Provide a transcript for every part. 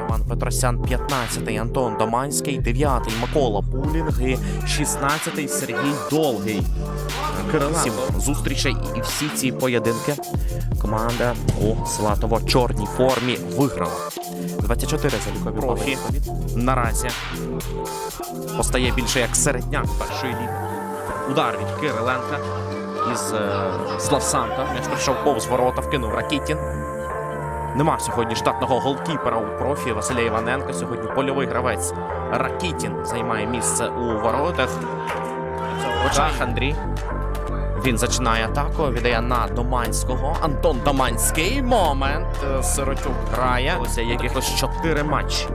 Роман Петросян 15-й, Антон Доманський, 9-й, Микола Пулінг і 16-й Сергій Довгий. Сім зустрічей. І всі ці поєдинки команда у Сватово-чорній формі виграла. 24 залікові профі. наразі постає більше як середняк першої ліги. Удар від Кириленка із е, Славсанта. М'яч прийшов повз ворота, вкинув Ракітін. Нема сьогодні штатного голкіпера у профі Василя Іваненка. Сьогодні польовий гравець Ракітін займає місце у воротах. Очах Андрій. Він зачинає атаку, віддає на Доманського. Антон Доманський. Момент. Е, Сиротюк грає. Ось якихось чотири матчі.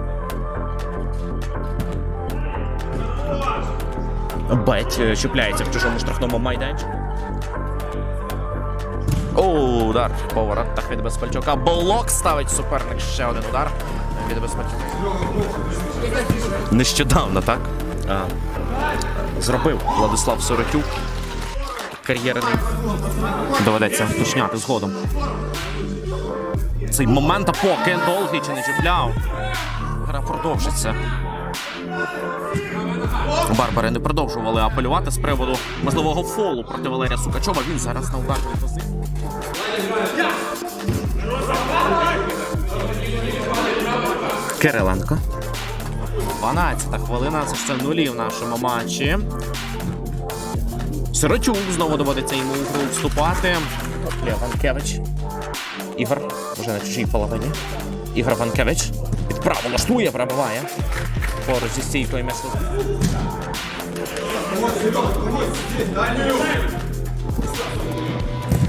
Беть е, чіпляється в чужому штрафному майданчику. О, удар по воротах від Безпальчука. Блок ставить суперник. Ще один удар від Безпальчука. Нещодавно, так? А, зробив Владислав Соротюк. Кар'єрний. Доведеться уточняти згодом. Цей момент, а поки довгий чи не чіпляв. Гра продовжиться. Барбари не продовжували апелювати з приводу можливого фолу проти Валерія Сукачова. Він зараз на ударній позиції. Кириленко. 12 хвилина. Це це нулі в нашому матчі. Сирочук знову доводиться йому у гру вступати. Лев Ванкевич. Ігор вже на чужій половині. Ігор Ванкевич. Під право лаштує, пробиває. Поруч зі стійкою м'ясо.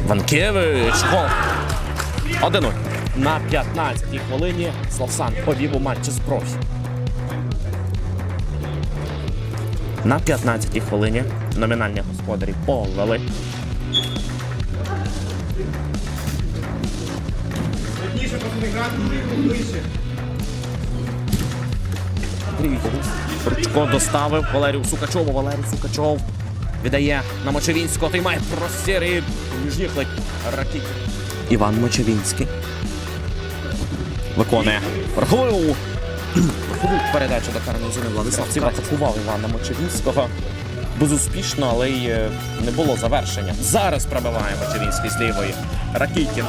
Ванкевич. Гол. 1-0. На 15-й хвилині Славсан повів у матчі з профі. На 15-й хвилині номінальні господарі Ручко доставив Валерію Сукачову. Валерій Сукачов віддає на Мочевінського. Той має простір і між них. Іван Мочевінський. Виконує верхову. Верхову передачу до карної зони Владислав атакував Івана Мочевінського. Безуспішно, але й е, не було завершення. Зараз пробиває Мочевінський з лівої. Ракітін.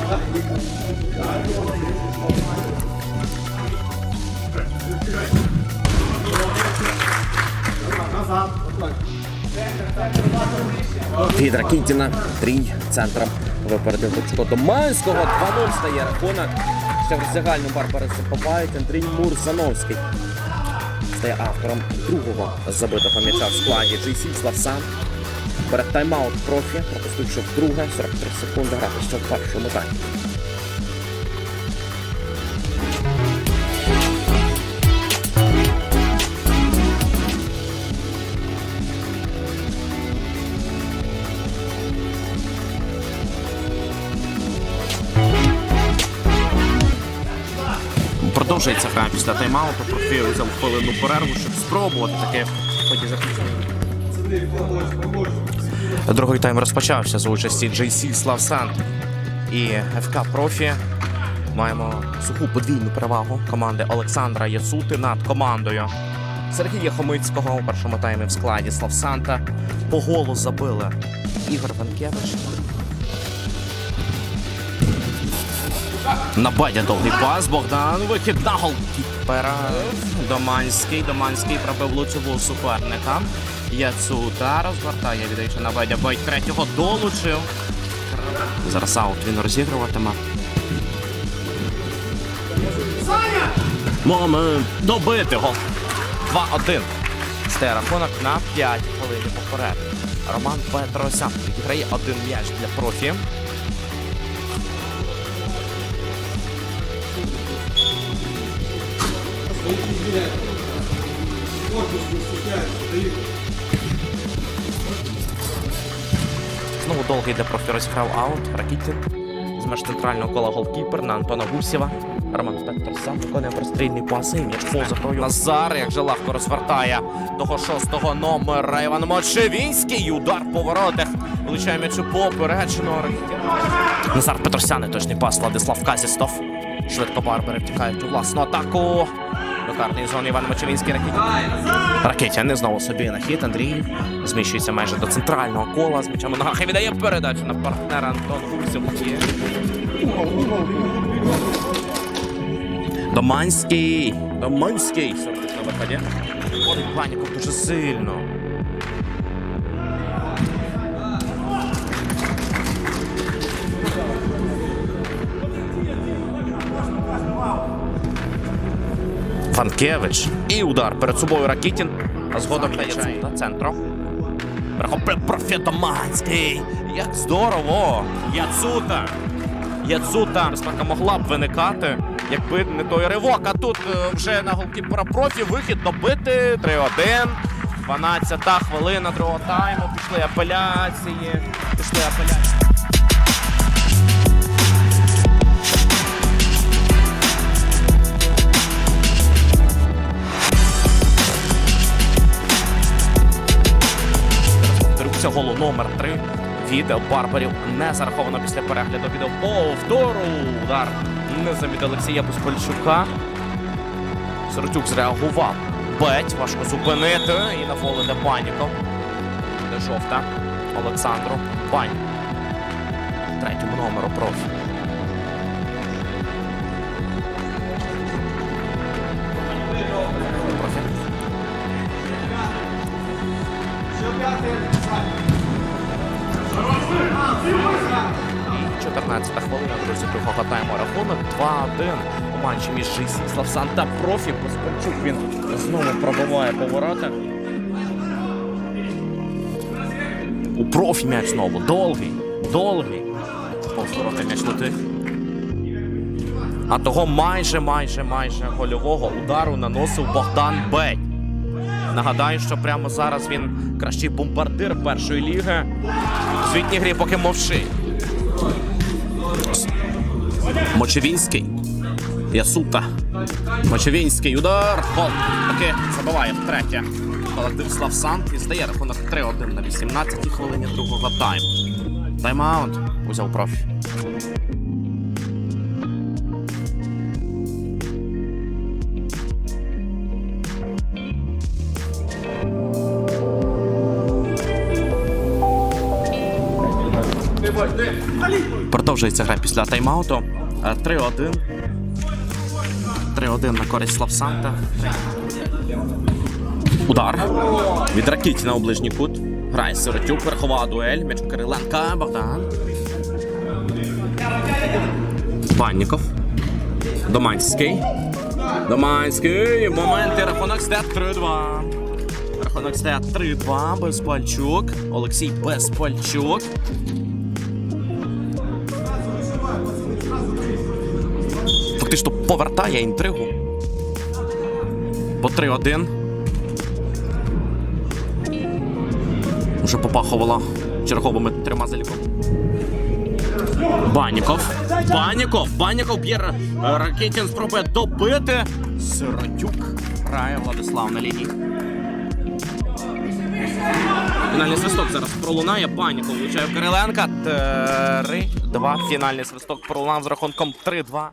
Від Ракітіна трій центром випередив Ручко Доманського. 2-0 стає рахунок. Ще в роздягальну Барбари Запопають Андрій Мурзановський. Стає автором другого забитого м'яча в складі GC Славсан. Перед тайм-аут профі, пропустивши вдруге 43 секунди грати ще в першому таймі. Продовжується гра після тайм-ауту. Профі взяв хвилинну перерву, щоб спробувати таке ході Другий тайм розпочався за участі JC Славсан і ФК Профі. Маємо суху подвійну перевагу команди Олександра Ясути над командою Сергія Хомицького у першому таймі в складі Славсанта. По голу забили Ігор Ванкевич. На бадя довгий пас. Богдан вихід на голкіпера. Доманський. Доманський пробив лучову суперника. Яцута розвертає, віддаючи на бадя. Бой третього долучив. Зараз аут він розігруватиме. Момент добити гол. 2-1. Стає рахунок на 5 хвилин поперед. Роман Петросян відіграє один м'яч для профі. Знову довгий де профі розіграв аут. Ракітін. З меж центрального кола голкіпер на Антона Гусєва. Роман Спектор сам виконує прострільний пас і м'яч поза грою. Назар, як же легко розвертає того шостого номера. Іван Мочевінський. Удар по воротах. Влучає м'яч у попереджено. Назар Петросян, точний пас Владислав Казістов. Швидко Барбери втікають у власну атаку. До зони Іван Мочевінський Ракітін. Ракетяни знову собі на хід. Андрій зміщується майже до центрального кола. З м'ячем ногах і віддає передачу на партнера Антон Гурців. Доманський. Доманський. Все на виході. Паніков дуже сильно. Фанкевич. І удар перед собою Ракітін. А згодом дає на центру. Перехоплює. Як здорово! Яцута! Яцута. Безпека могла б виникати, якби не той ривок. А тут е, вже на голкіпера профі вихід добити. 3-1. 12 хвилина другого тайму. Пішли апеляції. Пішли апеляції. Голу номер 3 від Барбарів не зараховано після перегляду відео повтору. Удар не від Олексія Поспольчука. Сиротюк зреагував. Беть, важко зупинити. І на фол де паніко. Де жовта. Олександру. Бань. Третьому номеру. Профі. І 14 хвилина, друзі, другого тайму рахунок 2-1 у матчі між Славсан та профі. Поспельчук він знову пробиває поворота. У профі м'яч знову. Довгий. Довгий. Повтороти м'яч летить. А того майже, майже, майже гольового удару наносив Богдан Бей. Нагадаю, що прямо зараз він кращий бомбардир першої ліги. В звітній грі поки мовчи. Мочевінський. Ясута. Мочевінський удар. Гол. Таки забиває втретє. Колектив Славсан і здає рахунок 3-1 на 18-й хвилині другого тайму. Тайм-аут узяв профі. Продовжується гра після тайм-ауту. Е, 3-1. 3-1 на користь Славсанта. Удар. Від Ракітіна у ближній кут. Грає Сиротюк, верхова дуель. М'яч Кириленка. Богдан. Банніков. Доманський. Доманський. Момент рахунок стає 3-2. Рахунок стає 3-2. Безпальчук. Олексій Безпальчук. Фактично повертає інтригу. По 3-1. Вже попахувала черговими трьома заліком. Баніков. Баніков. Баніков б'є Ракетін спробує добити. Сиротюк грає Владислав на лінії. Фінальний свисток зараз пролунає. Баніков влучає Кириленка. 3-2. Фінальний свисток пролунав з рахунком 3-2.